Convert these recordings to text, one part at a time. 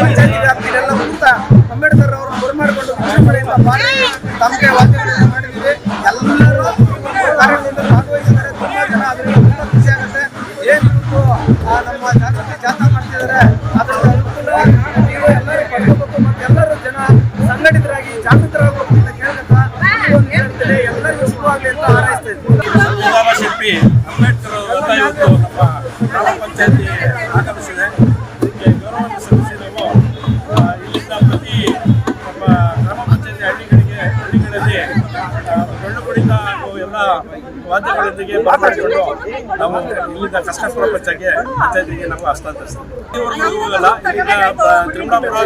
ಪಂಚಾಯತಿ ವ್ಯಾಪ್ತಿಯಲ್ಲೆಲ್ಲ ಮುಂತ ಅಂಬೇಡ್ಕರ್ ಅವರು ಬರಮಾಡಿಕೊಂಡು ವಿಜೃಂಭಣೆಯಿಂದ ಮಾಡಿ ತಮಗೆ ವಾದ್ಯಗಳನ್ನು ಮಾಡಿದ್ದೀವಿ. ಎಲ್ಲರೂ ಕಾರ್ಯಗಳಿಂದ ಭಾಗವಹಿಸಿದ್ದಾರೆ. ತುಂಬಾ ಜನ ಅದರಿಂದ ತುಂಬ ಖುಷಿ ಆಗುತ್ತೆ. ಏನು ನಮ್ಮ ಜಾಗೃತಿ ಜಾಥಾ ಮಾಡ್ತಿದ್ದಾರೆ. ಅದರ ಅನುಕೂಲ. ನೀವು ಎಲ್ಲರೂ ಪಡ್ಕೋಬೇಕು. ಮತ್ತು ಎಲ್ಲರೂ ಜನ ಸಂಘಟಿತರಾಗಿ ಜಾಗೃತರಾಗಬೇಕು ಅಂತ ಕೇಳ್ಕೊತಾ ಈ ಒಂದು ಹೇಳ್ತೀನಿ ಎಲ್ಲರಿಗೂ ಶುಭವಾಗಲಿ ಅಂತ ಹಾರೈಸ್ತಾ ಇದ್ದೀನಿ. ಅಂಬೇಡ್ಕರ್ ಇವತ್ತು ನಮ್ಮ ಪಂಚಾಯತಿ ಪಂಚಾಯತಿ ಹಳ್ಳಿಗಳಿಗೆ ಹಳ್ಳಿಗಳಲ್ಲಿ ಆ, ಕುಡಿತ ಹಾಗೂ ಎಲ್ಲ ವಾದ್ಯಗಳೊಂದಿಗೆ ಮಾತಾಡಿಕೊಂಡು ನಾವು ಇಲ್ಲಿಂದ ಕಷ್ಟ ಪ್ರಪಂಚಕ್ಕೆ ಪಂಚಾಯತಿಗೆ ನಾವು ಹಸ್ತಾಂತರಿಸ್ತೀವಿ ಹೋಗಲ್ಲ ಇಲ್ಲಿಂದ ಆ, ತಿರುಮಲಾಪುರ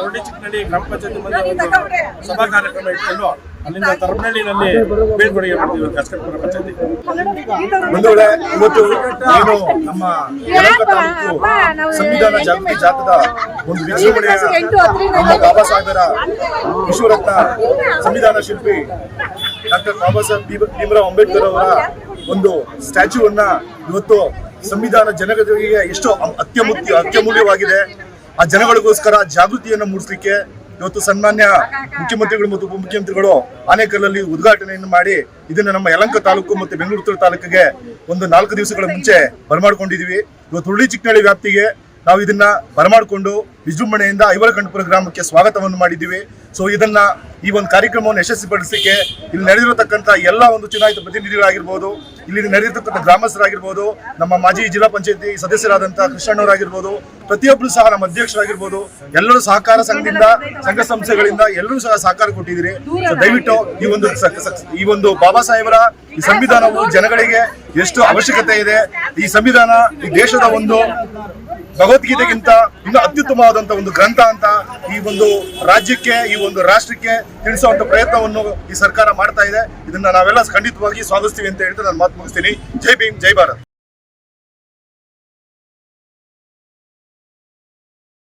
ಉರುಳಿ ಚಿಕ್ಕನಹಳ್ಳಿ ಗ್ರಾಮ ಪಂಚಾಯತಿ ಮುಂದೆ ಒಂದು ಸಭಾ ಕಾರ್ಯಕ್ರಮ ಇಟ್ಕೊಂಡು ಅಲ್ಲಿಂದ ತರಬನಹಳ್ಳಿನಲ್ಲಿ ಬೀಳ್ಕೊಡುಗೆ ಮಾಡ್ತೀವಿ ಕಸ್ಕಟ್ಪುರ ಪಂಚಾಯತಿ. ವೇಳೆ ಇವತ್ತು ಏನು ನಮ್ಮ ಸಂವಿಧಾನ ಜಾಗೃತಿ ಜಾತದ ಒಂದು ವಿಜೃಂಭಣೆಯ ನಮ್ಮ ಬಾಬಾ ಸಾಹೇಬರ ವಿಶ್ವರತ್ನ ಸಂವಿಧಾನ ಶಿಲ್ಪಿ ಡಾಕ್ಟರ್ ಬಾಬಾ ಸಾಹೇಬ್ ಭೀಮ- ಭೀಮರಾವ್ ಅಂಬೇಡ್ಕರ್ ಅವರ ಒಂದು ಸ್ಟ್ಯಾಚ್ಯೂವನ್ನ ಇವತ್ತು ಸಂವಿಧಾನ ಜನಗಳಿಗೆ ಎಷ್ಟು ಅತ್ಯಮುತ್ಯ ಅತ್ಯಮೂಲ್ಯವಾಗಿದೆ. ಆ ಜನಗಳಿಗೋಸ್ಕರ ಜಾಗೃತಿಯನ್ನು ಮೂಡಿಸ್ಲಿಕ್ಕೆ ಇವತ್ತು ಸನ್ಮಾನ್ಯ ಮುಖ್ಯಮಂತ್ರಿಗಳು ಮತ್ತು ಉಪಮುಖ್ಯಮಂತ್ರಿಗಳು ಅನೇಕರಲ್ಲಿ ಉದ್ಘಾಟನೆಯನ್ನು ಮಾಡಿ ಇದನ್ನ ನಮ್ಮ ಯಲಂಕ ತಾಲೂಕು ಮತ್ತು ಬೆಂಗಳೂರು ಉತ್ತರ ತಾಲೂಕಿಗೆ ಒಂದು ನಾಲ್ಕು ದಿವಸಗಳ ಮುಂಚೆ ಬರಮಾಡ್ಕೊಂಡಿದೀವಿ ಇವತ್ತು ಹುರುಳಿ ಚಿಕ್ಕನಹಳ್ಳಿ ವ್ಯಾಪ್ತಿಗೆ ನಾವು ಇದನ್ನ ಬರಮಾಡಿಕೊಂಡು ವಿಜೃಂಭಣೆಯಿಂದ ಐವರಕಂಠಪುರ ಗ್ರಾಮಕ್ಕೆ ಸ್ವಾಗತವನ್ನು ಮಾಡಿದ್ದೀವಿ. ಸೊ ಇದನ್ನ ಈ ಒಂದು ಕಾರ್ಯಕ್ರಮವನ್ನು ಯಶಸ್ವಿಪಡಿಸಲಿಕ್ಕೆ ಇಲ್ಲಿ ನಡೆದಿರತಕ್ಕಂಥ ಎಲ್ಲ ಒಂದು ಚುನಾಯಿತ ಪ್ರತಿನಿಧಿಗಳಾಗಿರ್ಬೋದು ಇಲ್ಲಿ ನಡೆದಿರ್ತಕ್ಕಂಥ ಗ್ರಾಮಸ್ಥರಾಗಿರ್ಬೋದು, ನಮ್ಮ ಮಾಜಿ ಜಿಲ್ಲಾ ಪಂಚಾಯತಿ ಸದಸ್ಯರಾದಂಥ ಕೃಷ್ಣಣ್ಣವರಾಗಿರ್ಬೋದು ಪ್ರತಿಯೊಬ್ಬರು ಸಹ ನಮ್ಮ ಅಧ್ಯಕ್ಷರಾಗಿರ್ಬೋದು, ಎಲ್ಲರೂ ಸಹಕಾರ ಸಂಘದಿಂದ, ಸಂಘ ಸಂಸ್ಥೆಗಳಿಂದ ಎಲ್ಲರೂ ಸಹ ಸಹಕಾರ ಕೊಟ್ಟಿದ್ದೀರಿ. ದಯವಿಟ್ಟು ಈ ಒಂದು ಈ ಒಂದು ಬಾಬಾ ಸಾಹೇಬರ ಈ ಸಂವಿಧಾನವು ಜನಗಳಿಗೆ ಎಷ್ಟು ಅವಶ್ಯಕತೆ ಇದೆ, ಈ ಸಂವಿಧಾನ ಈ ದೇಶದ ಒಂದು ಭಗವದ್ಗೀತೆಗಿಂತ ಇನ್ನು ಅತ್ಯುತ್ತಮವಾದಂತ ಒಂದು ಗ್ರಂಥ ಅಂತ ಈ ಒಂದು ರಾಜ್ಯಕ್ಕೆ, ಈ ಒಂದು ರಾಷ್ಟ್ರಕ್ಕೆ ತಿಳಿಸುವಂತ ಪ್ರಯತ್ನವನ್ನು ಈ ಸರ್ಕಾರ ಮಾಡ್ತಾ ಇದೆ. ಇದನ್ನ ನಾವೆಲ್ಲ ಖಂಡಿತವಾಗಿ ಸ್ವಾಗತಿಸ್ತೀವಿ ಅಂತ ಹೇಳ್ತಾ ನಾನು ಮಾತು ಮುಗಿಸ್ತೀನಿ. ಜೈ ಭೀಮ್, ಜೈ ಭಾರತ್.